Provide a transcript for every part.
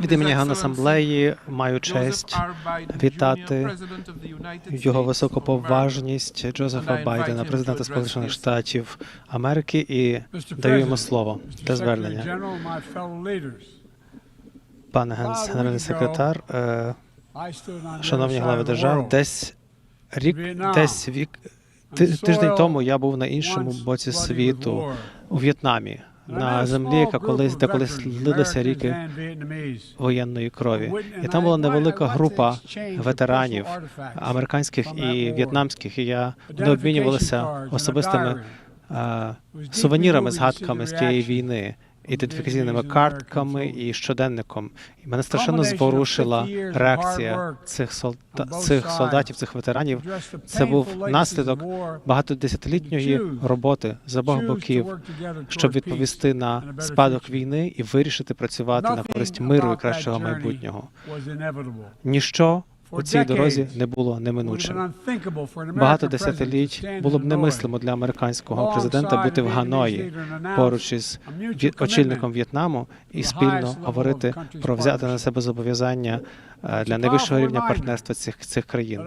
Від імені Генасамблеї маю честь вітати його високоповажність Джозефа Байдена, президента Сполучених Штатів Америки, і даю йому слово. Для звернення. Пане генс, генеральний секретар, е, шановні глави держав, десь рік, десь вік тиждень тому я був на іншому боці світу у В'єтнамі, на землі, яка колись де колись лилися ріки воєнної крові. І там була невелика група ветеранів американських і в'єтнамських. І я вони обмінювалися особистими е, сувенірами, згадками з тієї війни. Ідентифікаційними картками і щоденником, і мене страшенно зворушила реакція цих солда... цих солдатів, цих ветеранів. Це був наслідок багатодесятилітньої роботи з обох боків, щоб відповісти на спадок війни і вирішити працювати на користь миру і кращого майбутнього. Ніщо у цій дорозі не було неминучим. Багато десятиліть було б немислимо для американського президента бути в Ханої поруч із очільником В'єтнаму і спільно говорити про взяти на себе зобов'язання е, для найвищого рівня партнерства цих цих країн.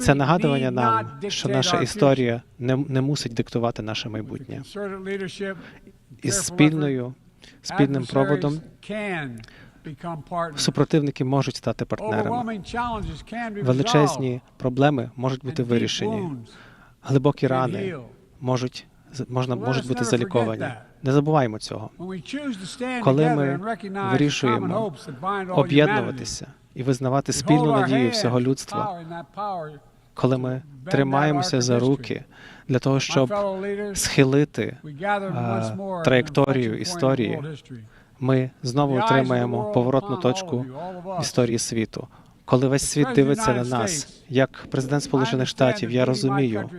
Це нагадування нам, що наша історія не, не мусить диктувати наше майбутнє. Із спільною спільним проводом супротивники можуть стати партнерами. Величезні проблеми можуть бути вирішені. Глибокі рани можуть можна можуть бути заліковані. Не забуваємо цього. Коли ми вирішуємо Об'єднуватися і визнавати спільну надію всього людства, коли ми тримаємося за руки для того, щоб схилити а, траєкторію історії, ми знову отримаємо поворотну точку в історії світу. Коли весь світ дивиться на нас, як президент Сполучених Штатів, я розумію,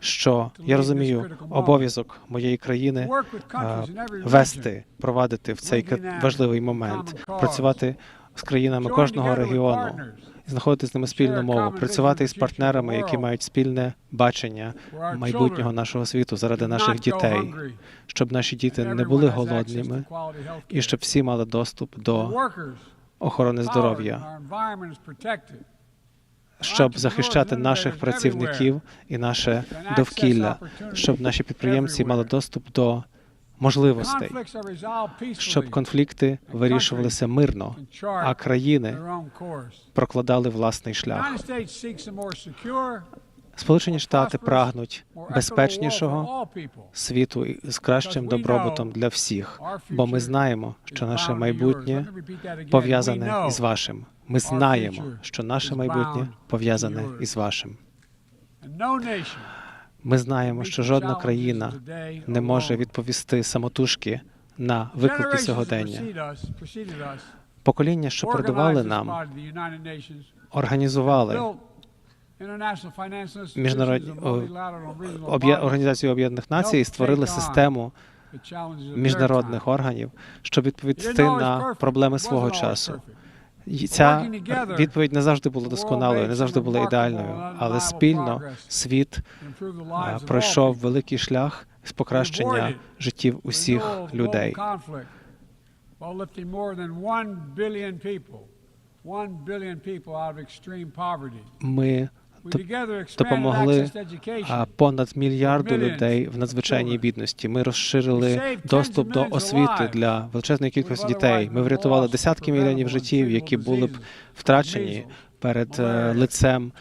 що я розумію обов'язок моєї країни е, вести, провадити в цей важливий момент, працювати з країнами кожного регіону, знаходити з ними спільну мову, працювати із партнерами, які мають спільне бачення майбутнього нашого світу заради наших дітей, щоб наші діти не були голодними, і щоб всі мали доступ до охорони здоров'я, щоб захищати наших працівників і наше довкілля, щоб наші підприємці мали доступ до можливостей, щоб конфлікти вирішувалися мирно, а країни прокладали власний шлях. Сполучені Штати прагнуть безпечнішого світу з кращим добробутом для всіх, бо ми знаємо, що наше майбутнє пов'язане із вашим. Ми знаємо, що наше майбутнє пов'язане із вашим. Ми знаємо, що жодна країна не може відповісти самотужки на виклики сьогодення. Покоління, що передували нам, організували міжнародні Організацію Об'єднаних Націй і створили систему міжнародних органів, щоб відповісти на проблеми свого часу. І Ця відповідь не завжди була досконалою, не завжди була ідеальною, але спільно світ е, пройшов великий шлях з покращення життів усіх людей. Ми допомогли понад мільярду людей в надзвичайній бідності. Ми розширили доступ до освіти для величезної кількості дітей. Ми врятували десятки мільйонів життів, які були б втрачені перед е, лицем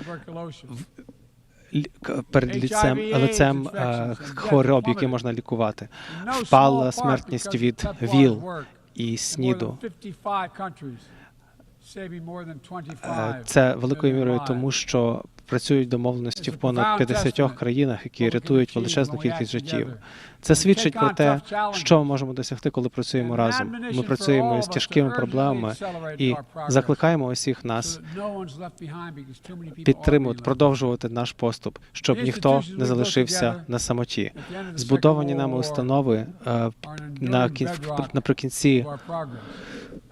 перед лицем, лицем е, хвороб, які можна лікувати. Впала смертність від ВІЛ і СНІДу. Е, Це великою мірою тому, що працюють домовленості в понад 50 країнах, які рятують величезну кількість життів. Це свідчить про те, що ми можемо досягти, коли працюємо разом. Ми працюємо з тяжкими проблемами і закликаємо усіх нас підтримувати, продовжувати наш поступ, щоб ніхто не залишився на самоті. Збудовані нами установи е, на кін- наприкінці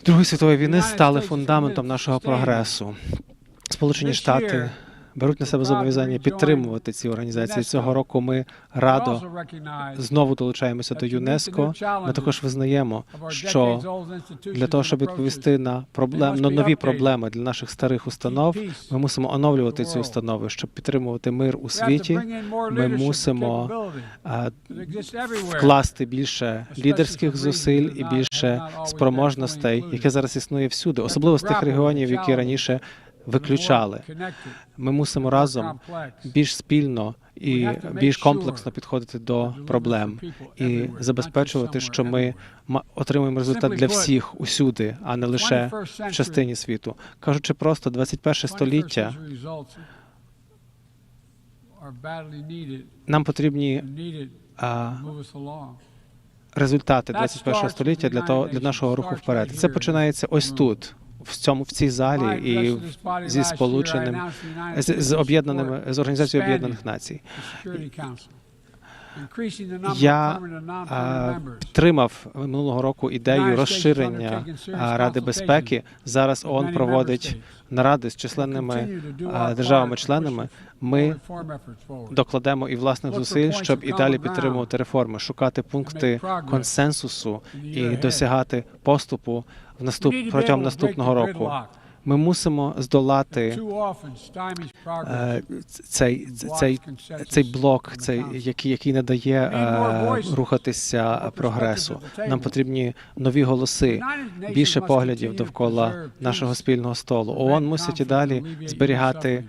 Другої світової війни стали фундаментом нашого прогресу. Сполучені Штати беруть на себе зобов'язання підтримувати ці організації. Цього року ми радо знову долучаємося до ЮНЕСКО. Ми також визнаємо, що для того, щоб відповісти на проблем на нові проблеми для наших старих установ, ми мусимо оновлювати ці установи, щоб підтримувати мир у світі. Ми мусимо вкласти більше лідерських зусиль і більше спроможностей, яке зараз існує всюди, особливо з тих регіонів, які раніше виключали. Ми мусимо разом більш спільно і більш комплексно підходити до проблем і забезпечувати, що ми отримуємо результат для всіх усюди, а не лише в частині світу. Кажучи просто, 21 століття нам потрібні а, результати 21 століття для того для нашого руху вперед. Це починається ось тут, в цьому в цій залі, і зі сполученим з, з об'єднаними з організацією Об'єднаних Націй. Я підтримав минулого року ідею розширення Ради безпеки. Зараз ООН проводить наради з численними державами-членами. Ми докладемо і власних зусиль, щоб і далі підтримувати реформи, шукати пункти консенсусу і досягати поступу в наступ протягом наступного року. Ми мусимо здолати е, цей цей цей блок, цей який який не дає е, рухатися прогресу. Нам потрібні нові голоси, більше поглядів довкола нашого спільного столу. ООН мусить і далі зберігати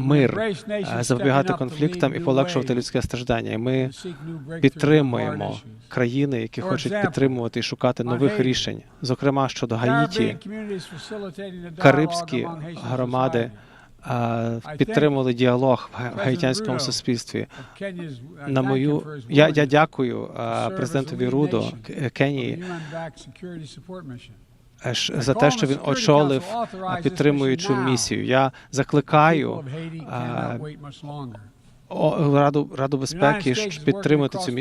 мир, е, запобігати конфліктам і полегшувати людське страждання. І ми підтримуємо країни, які хочуть підтримувати і шукати нових рішень, зокрема щодо Гаїті. Карибські громади а, підтримували діалог в гаїтянському суспільстві. На мою я, я дякую а, президентові Рудо Кенії е, за те, що він очолив підтримуючу місію. Я закликаю Раду Раду безпеки підтримати цю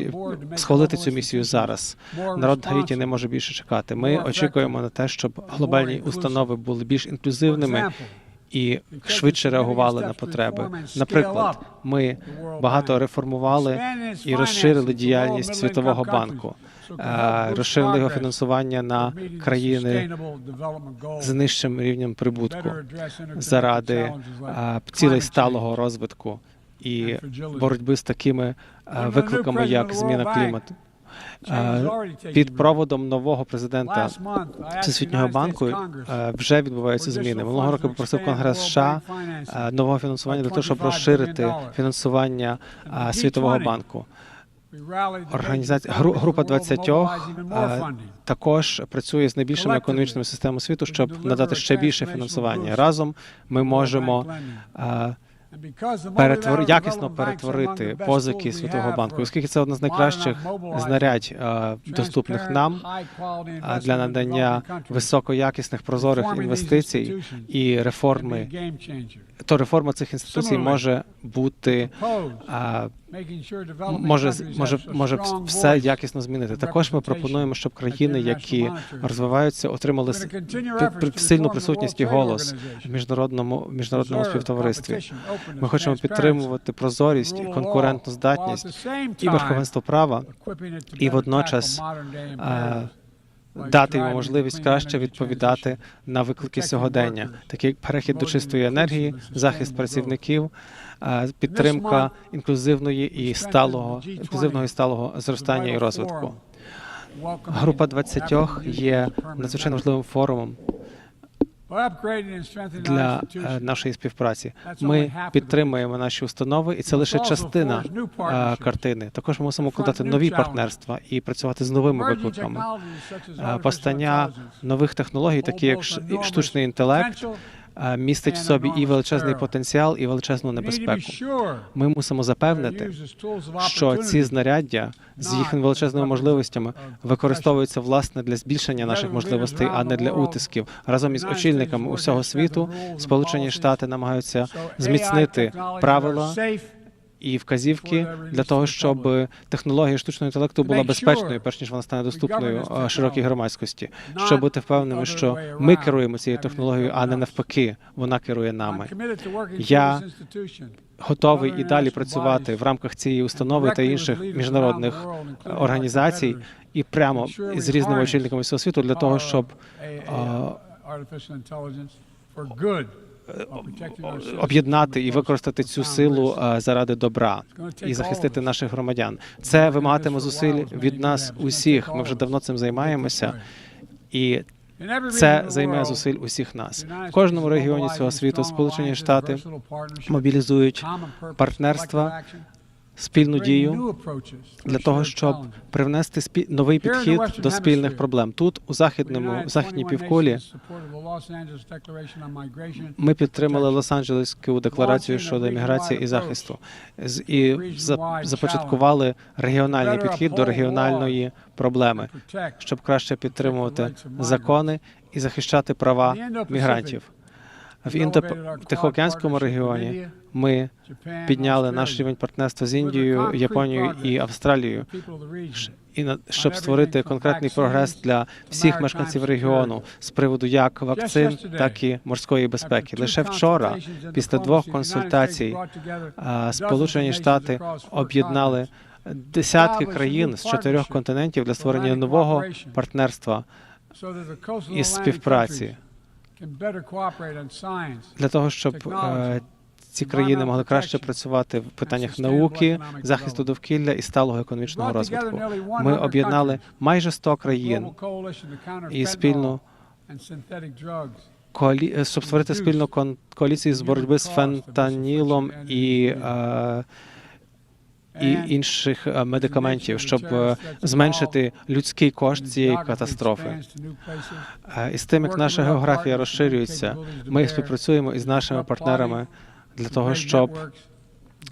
схвалити цю місію зараз. Народ Гаїті не може більше чекати. Ми очікуємо на те, щоб глобальні установи були більш інклюзивними і швидше реагували на потреби. Наприклад, ми багато реформували і розширили діяльність Світового банку, розширили його фінансування на країни з нижчим рівнем прибутку заради цілей сталого розвитку і боротьби з такими викликами, як зміна клімату. Під проводом нового президента Всесвітнього банку е, вже відбуваються зміни. Минулого року попросив Конгрес США е, нового фінансування для того, щоб розширити фінансування Світового банку. Організація гру- група 20 е, також працює з найбільшими економічними системами світу, щоб надати ще більше фінансування. Разом ми можемо перетвор... якісно перетворити позики Світового банку, оскільки це одна з найкращих знарядь е, доступних нам а для надання високоякісних прозорих інвестицій і реформи. То реформа цих інституцій може бути а, може може може все якісно змінити. Також ми пропонуємо, щоб країни, які розвиваються, отримали сильну присутність і голос в міжнародному міжнародному співтоваристві. Ми хочемо підтримувати прозорість, і конкурентну здатність і верховенство права, і водночас дати йому можливість краще відповідати на виклики сьогодення, такі як перехід до чистої енергії, захист працівників, підтримка інклюзивної і сталого інклюзивного і сталого зростання і розвитку. Група 20 є надзвичайно важливим форумом для е, нашої співпраці. Ми підтримуємо наші установи, і це лише частина е, картини. Також ми мусимо вкладати нові партнерства і працювати з новими викликами. Е, Постання нових технологій, такі як штучний інтелект, містить в собі і величезний потенціал, і величезну небезпеку. Ми мусимо запевнити, що ці знаряддя з їхніми величезними можливостями використовуються власне для збільшення наших можливостей, а не для утисків. Разом із очільниками усього світу Сполучені Штати намагаються зміцнити правила і вказівки для того, щоб технологія штучного інтелекту була безпечною, перш ніж вона стане доступною широкій громадськості. Щоб бути впевненими, що ми керуємо цією технологією, а не навпаки, вона керує нами. Я Готовий і далі працювати в рамках цієї установи та інших міжнародних організацій і прямо з різними очільниками всього світу для того, щоб об'єднати і використати цю силу е, заради добра і захистити наших громадян. Це вимагатиме зусиль від нас усіх. Ми вже давно цим займаємося, і це займе зусиль усіх нас. В кожному регіоні цього світу Сполучені Штати мобілізують партнерства, спільну дію для того, щоб привнести спі... новий підхід до спільних проблем. Тут у західному в західній півкулі ми підтримали Лос-Анджелеську декларацію щодо імміграції і захисту. І за- започаткували регіональний підхід до регіональної проблеми, щоб краще підтримувати закони і захищати права мігрантів. В Індо-Тихоокеанському регіоні ми підняли наш рівень партнерства з Індією, Японією і Австралією, і на щоб створити конкретний прогрес для всіх мешканців регіону з приводу як вакцин, так і морської безпеки. Лише вчора, після двох консультацій, Сполучені Штати об'єднали десятки країн з чотирьох континентів для створення нового партнерства і співпраці. для того, щоб е, ці країни могли краще працювати в питаннях науки, захисту довкілля і сталого економічного розвитку. Ми об'єднали майже 100 країн і спільну коалі... е, щоб створити спільну кон... коаліцію з боротьби з фентанілом і, е... і інших е, медикаментів, щоб е, зменшити людський кошт цієї катастрофи. І з тим, як наша географія розширюється, ми співпрацюємо із нашими партнерами для того, щоб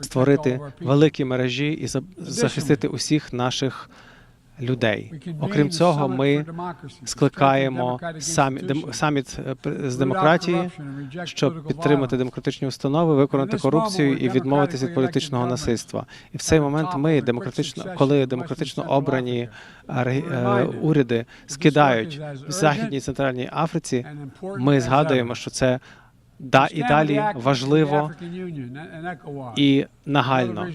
створити великі мережі і захистити усіх наших людей. Окрім цього, ми скликаємо саміт е, з демократії, щоб підтримати демократичні установи, виконати корупцію і відмовитися від політичного насильства. І в цей момент ми демократично, коли демократично обрані е, е, уряди скидають в західній і центральній Африці, ми згадуємо, що це да і далі важливо і нагально.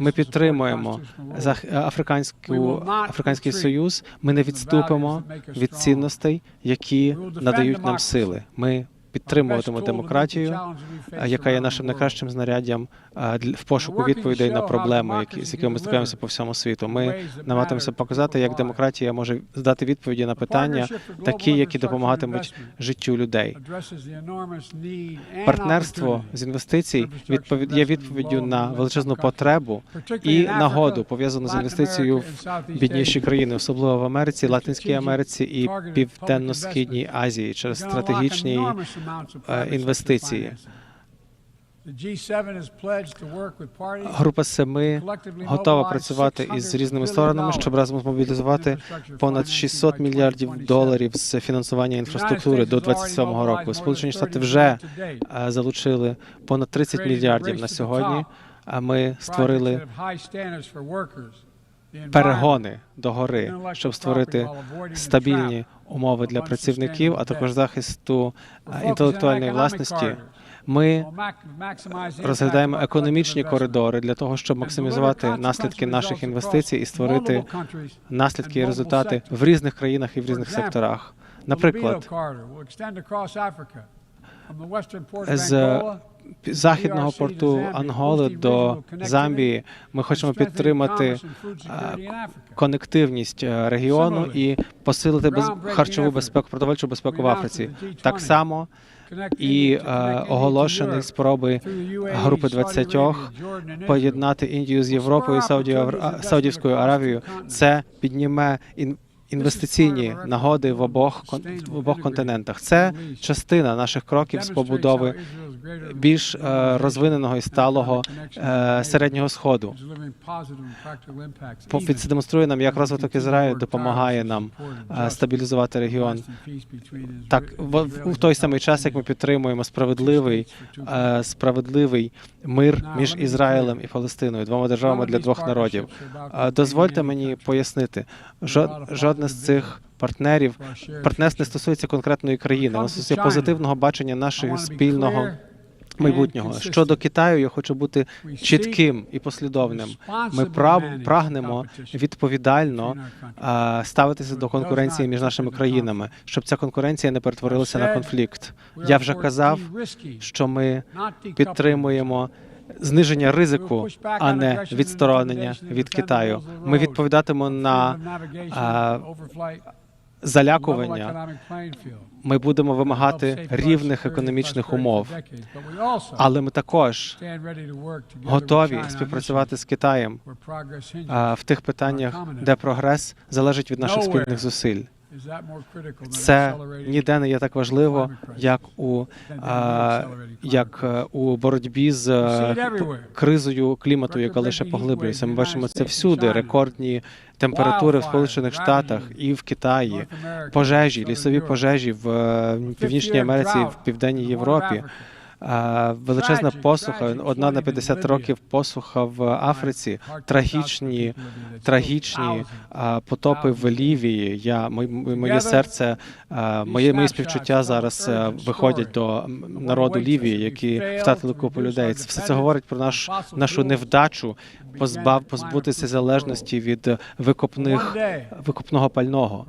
Ми підтримуємо зах- африканську африканський союз. Ми не відступимо від цінностей, які надають нам сили. Ми підтримуватимемо демократію, яка є нашим найкращим знаряддям в пошуку відповідей на проблеми, які з якими ми стикаємося по всьому світу. Ми намагатимемося показати, як демократія може здати відповіді на питання, такі, які допомагатимуть життю людей. Партнерство з інвестицій відповід є відповіддю на величезну потребу і нагоду пов'язану з інвестицією в бідніші країни, особливо в Америці, Латинській Америці і Південно-східній Азії через стратегічні інвестиції. Група семи готова працювати із різними сторонами, щоб разом змобілізувати понад 600 мільярдів доларів з фінансування інфраструктури до 27-го року. Сполучені Штати вже е, залучили понад 30 мільярдів на сьогодні. А ми створили перегони до гори, щоб створити стабільні умови для працівників, а також захисту е, інтелектуальної власності. Ми розглядаємо економічні коридори для того, щоб максимізувати наслідки наших інвестицій і створити наслідки і результати в різних країнах і в різних секторах. Наприклад, з західного порту Анголи до Замбії ми хочемо підтримати е, конективність е, регіону і посилити без... харчову безпеку, продовольчу безпеку в Африці. Так само і е, оголошені спроби групи 20 поєднати Індію з Європою Саудівською Аравією. Це підніме інвестиційні нагоди в обох в обох континентах. Це частина наших кроків з побудови більш е, розвиненого і сталого е, середнього сходу. По- Продемонструє нам, як розвиток Ізраїлю допомагає нам е, стабілізувати регіон. Так, в, той самий час, як ми підтримуємо справедливий, справедливий мир між Ізраїлем і Палестиною, двома державами для двох народів. Дозвольте мені пояснити, жод, жодне з цих партнерів партнерство не стосується конкретної країни, воно стосується позитивного бачення нашого спільного майбутнього. Щодо Китаю, я хочу бути чітким і послідовним. Ми прагнемо відповідально ставитися до конкуренції між нашими країнами, щоб ця конкуренція не перетворилася на конфлікт. Я вже казав, що ми підтримуємо зниження ризику, а не відсторонення від Китаю. Ми відповідатимемо на а, залякування. Ми будемо вимагати рівних економічних умов, але ми також готові співпрацювати з Китаєм а, в тих питаннях, де прогрес залежить від наших спільних зусиль. Це ніде не є так важливо, як у а, як е, у боротьбі з е, кризою клімату, яка лише поглиблюється. Ми бачимо це всюди. Рекордні температури в Сполучених Штатах і в Китаї, пожежі, лісові пожежі в е, Північній Америці, в Південній Європі. Величезна посуха, одна на 50 років посуха в Африці, трагічні, трагічні потопи в Лівії. Я моє серце, моє мої співчуття зараз е, виходять до народу Лівії, які втратили купу людей. Це все це говорить про наш нашу невдачу позбав позбутися залежності від викопних викопного пального.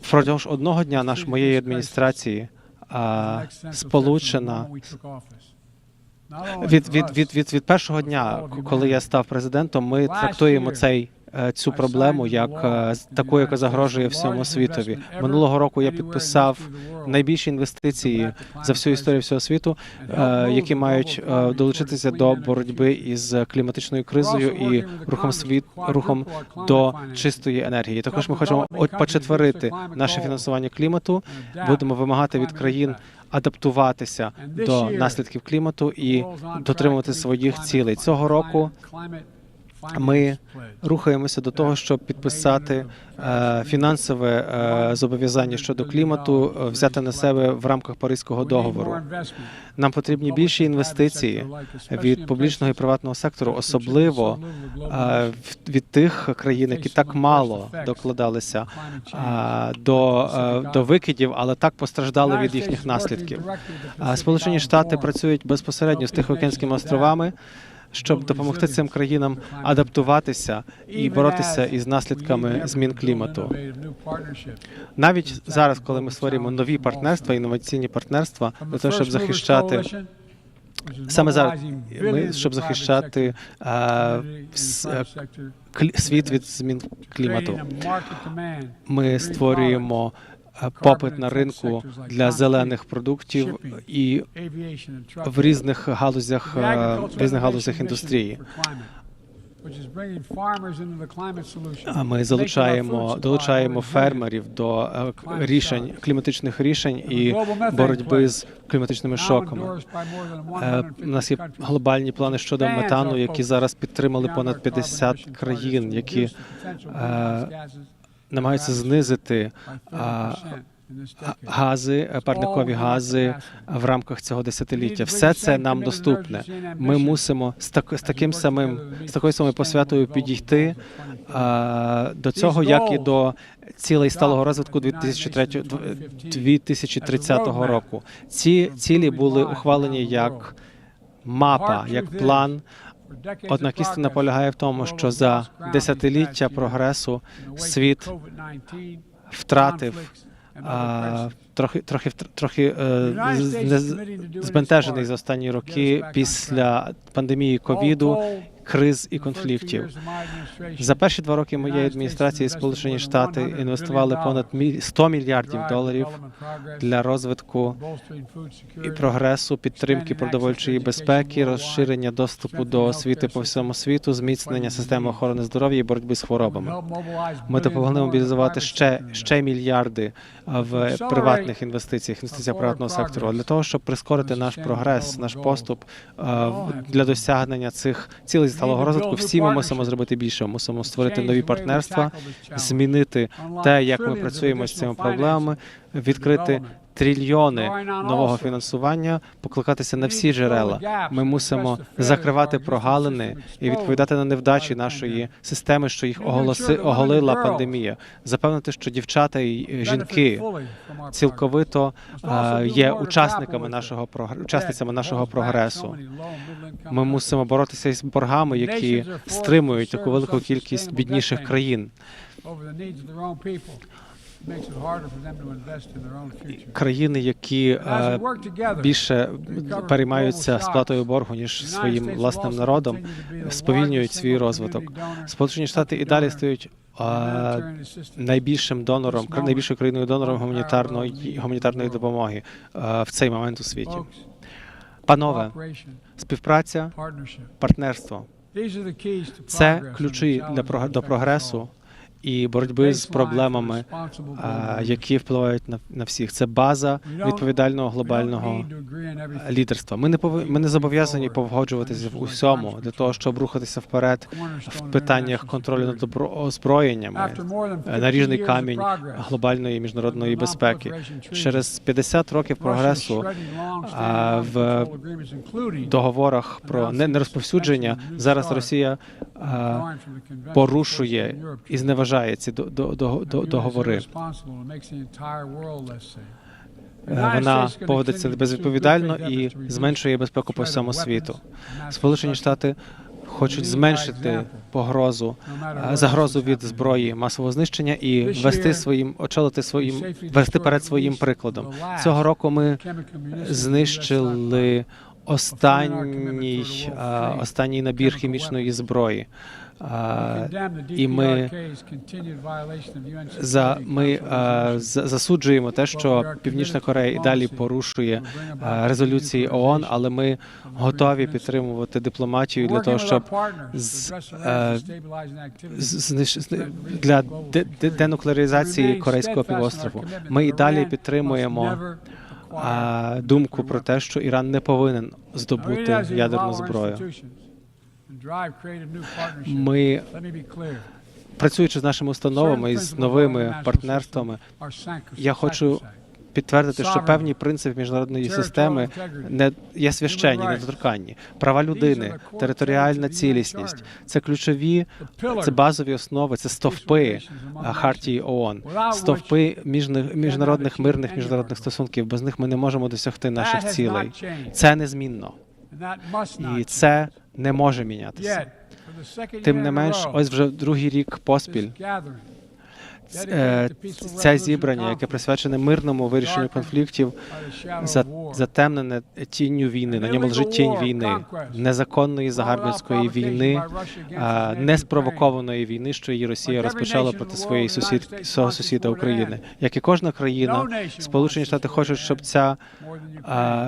Впродовж одного дня наш моєї адміністрації сполучена від, від, від, від, від першого дня, коли я став президентом, ми трактуємо цей цю проблему як е, таку, яка загрожує всьому світові. Минулого року я підписав найбільші інвестиції за всю історію всього світу, е, які мають е, долучитися до боротьби із кліматичною кризою і рухом світ рухом до чистої енергії. Також ми хочемо почетверити наше фінансування клімату. Будемо вимагати від країн адаптуватися до наслідків клімату і дотримувати своїх цілей. Цього року ми рухаємося до того, щоб підписати е, фінансове е, зобов'язання щодо клімату, е, взяти на себе в рамках Паризького договору. Нам потрібні більші інвестиції від публічного і приватного сектору, особливо від тих країн, які так мало докладалися до, до викидів, але так постраждали від їхніх наслідків. Сполучені Штати працюють безпосередньо з Тихоокеанськими островами. Щоб допомогти цим країнам адаптуватися і боротися із наслідками змін клімату, навіть зараз, коли ми створюємо нові партнерства, інноваційні партнерства, для того, щоб захищати саме зараз, ми щоб захищати с- е, світ від змін клімату. Ми створюємо попит на ринку для зелених продуктів і в різних галузях е, в різних галузях індустрії. Ми залучаємо долучаємо фермерів до е, рішень кліматичних рішень і боротьби з кліматичними шоками. Е, У нас є глобальні плани щодо метану, які зараз підтримали понад 50 країн, які намагаються знизити гази, е, парникові гази в рамках цього десятиліття. Все це нам доступне. Ми мусимо з так з таким самим з такою самою посвятою підійти до цього, як і до цілей сталого розвитку 2003 2030 року. Ці цілі були ухвалені як мапа, як план. Однак істина полягає в тому, що за десятиліття прогресу світ втратив а, трохи трохи трохи е, збентежений за останні роки після пандемії ковіду. Криз і конфліктів. За перші два роки моєї адміністрації Сполучені Штати інвестували понад мі- 100 мільярдів доларів для розвитку і прогресу, підтримки продовольчої безпеки, розширення доступу до освіти по всьому світу, зміцнення системи охорони здоров'я і боротьби з хворобами. Ми допомогли мобілізувати ще ще мільярди в приватних інвестиціях, інвестиціях приватного сектору для того, щоб прискорити наш прогрес, наш поступ для досягнення цих цілей сталого розвитку. Всі ми мусимо зробити більше. Мусимо створити нові партнерства, змінити те, як ми працюємо з цими проблемами, відкрити трильйони нового фінансування, покликатися на всі джерела. Ми мусимо закривати прогалини і відповідати на невдачі нашої системи, що їх оголоси оголила пандемія. Запевнити, що дівчата і е, жінки цілковито е, є учасниками нашого учасницями нашого прогресу. Ми мусимо боротися із боргами, які стримують таку велику кількість бідніших країн. Країни, які е, більше переймаються сплатою боргу ніж своїм власним народом, сповільнюють свій розвиток. Сполучені Штати і далі стають найбільшим донором, найбільшою країною донором гуманітарної гуманітарної допомоги в цей момент у світі. Панове, співпраця, партнерство це ключі для до прогресу і боротьби з проблемами, які впливають на, на всіх. Це база відповідального глобального лідерства. Ми не пови- ми не зобов'язані погоджуватися в усьому для того, щоб рухатися вперед в питаннях контролю над озброєннями. е, наріжний камінь глобальної міжнародної безпеки. Через 50 років прогресу в договорах про не- нерозповсюдження зараз Росія порушує і зневажає ці до- до- договори. Е, Вона поводить себе безвідповідально і зменшує безпеку по всьому світу. Сполучені Штати хочуть зменшити погрозу е, загрозу від зброї масового знищення і вести своїм очолити своїм вести перед своїм прикладом. Цього року ми знищили останній останній набір хімічної зброї. І ми за ми засуджуємо те, що Північна Корея і далі порушує резолюції ООН, але ми готові підтримувати дипломатію для того, щоб з, для де- де- денуклеаризації Корейського півострову. Ми і далі підтримуємо думку про те, що Іран не повинен здобути ядерну зброю. Ми, працюючи з нашими установами і з новими партнерствами, я хочу підтвердити, що певні принципи міжнародної системи не є священні, недоторканні. Права людини, територіальна цілісність. Це ключові, це базові основи, це стовпи хартії ООН, стовпи міжнародних мирних міжнародних стосунків. Без них ми не можемо досягти наших цілей. Це незмінно, і це не може мінятися. Тим не менш, ось вже другий рік поспіль це зібрання, яке присвячене мирному вирішенню конфліктів, затемнене тінню війни. На ньому лежить тінь війни, незаконної загарбницької війни, неспровокованої війни, що її Росія розпочала проти своєї сусід свого сусіда України. Як і кожна країна, Сполучені Штати хочуть, щоб ця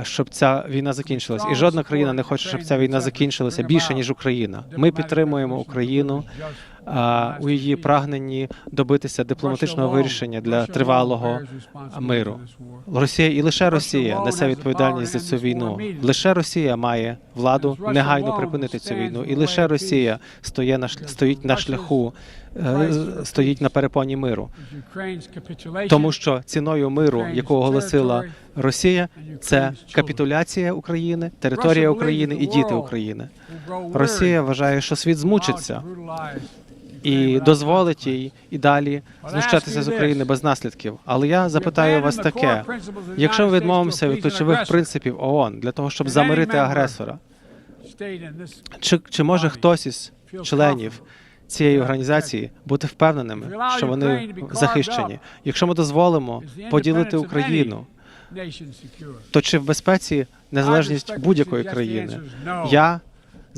щоб ця війна закінчилась. І жодна країна не хоче, щоб ця війна закінчилася більше ніж Україна. Ми підтримуємо Україну у її прагненні добитися дипломатичного вирішення для тривалого миру. Росія і лише Росія несе відповідальність за цю війну. Лише Росія має владу негайно припинити цю війну, і лише Росія стоє на стоїть на шляху, е, стоїть на перепоні миру. Тому що ціною миру, яку оголосила Росія, це капітуляція України, територія України і діти України. Росія вважає, що світ змучиться і дозволить їй і далі знущатися з України без наслідків. Але я запитаю вас таке: якщо ми відмовимося від ключових принципів ООН для того, щоб замирити агресора, чи, чи може хтось із членів цієї організації бути впевненими, що вони захищені? Якщо ми дозволимо поділити Україну, то чи в безпеці незалежність будь-якої країни? Я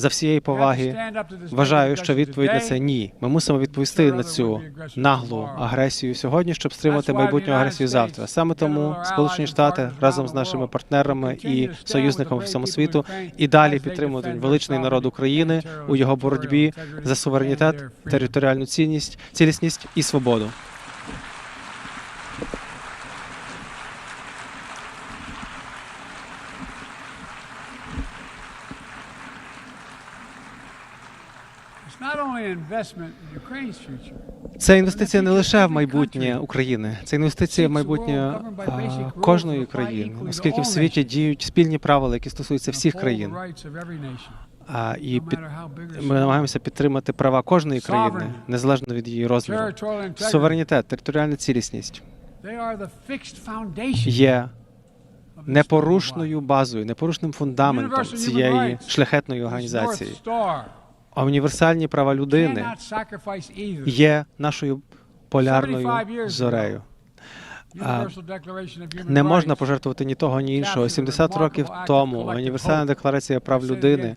За всієї поваги вважаю, що відповідь на це ні. Ми мусимо відповісти на цю наглу агресію сьогодні, щоб стримати майбутню агресію завтра. Саме тому Сполучені Штати разом з нашими партнерами і союзниками всьому світу і далі підтримують величний народ України у його боротьбі за суверенітет, територіальну цінність, цілісність і свободу. Це інвестиція не лише в майбутнє України, це інвестиція в майбутнє а, кожної країни, оскільки в світі діють спільні правила, які стосуються всіх країн. А, і під, ми намагаємося підтримати права кожної країни, незалежно від її розміру. Суверенітет, територіальна цілісність. Є непорушною базою, непорушним фундаментом цієї шляхетної організації. А універсальні права людини є нашою полярною зорею. Не можна пожертвувати ні того, ні іншого. 70 років тому універсальна декларація прав людини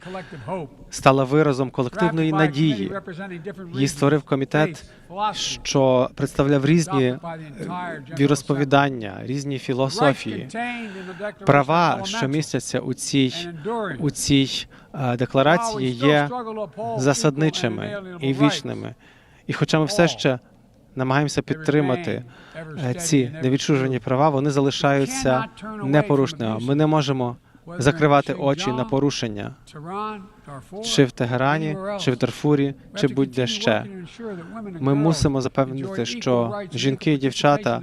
стала виразом колективної надії. Її створив комітет, що представляв різні віросповідання, різні філософії. Права, що містяться у цій у цій е, декларації, є засадничими і вічними. І хоча ми все ще намагаємося підтримати е, ці невідчужені права, вони залишаються непорушними. Ми не можемо закривати очі на порушення. Чи в Тегерані, чи в Дарфурі, чи будь-де ще. Ми мусимо запевнити, що жінки і дівчата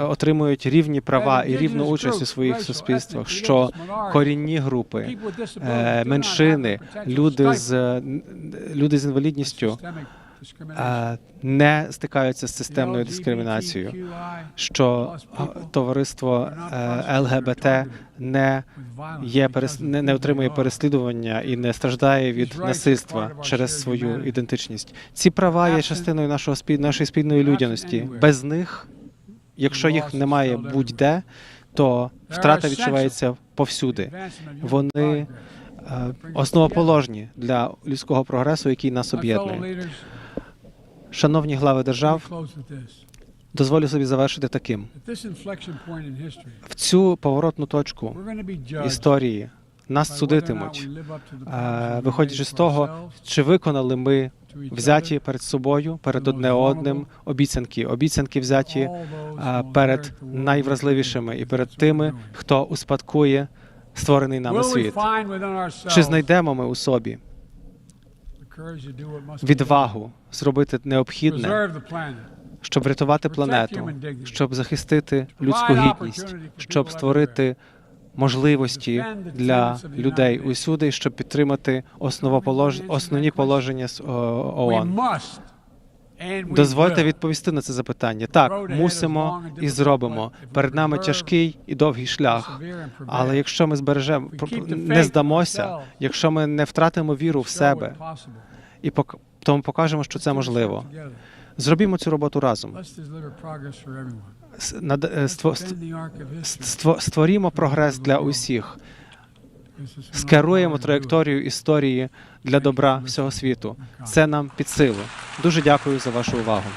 отримують рівні права і рівну участь у своїх суспільствах, що корінні групи, е, меншини, люди з люди з інвалідністю не стикаються з системною дискримінацією, що товариство е, ЛГБТ не є не, не отримує переслідування і не страждає від насильства через свою ідентичність. Ці права є частиною нашого спіль- нашої спільної людяності. Без них, якщо їх немає будь-де, то втрата відчувається повсюди. Вони е, основоположні для людського прогресу, який нас об'єднує. Шановні глави держав, дозволю собі завершити таким: в цю поворотну точку історії нас судитимуть, виходячи з того, чи виконали ми взяті перед собою, перед одне одним обіцянки, обіцянки взяті перед найвразливішими і перед тими, хто успадкує створений нами світ. Чи знайдемо ми у собі відвагу зробити необхідне, щоб врятувати планету, щоб захистити людську гідність, щоб створити можливості для людей усюди, щоб підтримати основні положення з, ООН. Дозвольте відповісти на це запитання. Так, мусимо і зробимо. Перед нами тяжкий і довгий шлях. Але якщо ми збережемо не здамося, якщо ми не втратимо віру в себе і пок... то ми покажемо, що це можливо. Зробімо цю роботу разом. Е, ство- ст- ство- Створімо прогрес для усіх. Скеруємо траєкторію історії для добра всього світу. Це нам під силу. Дуже дякую за вашу увагу.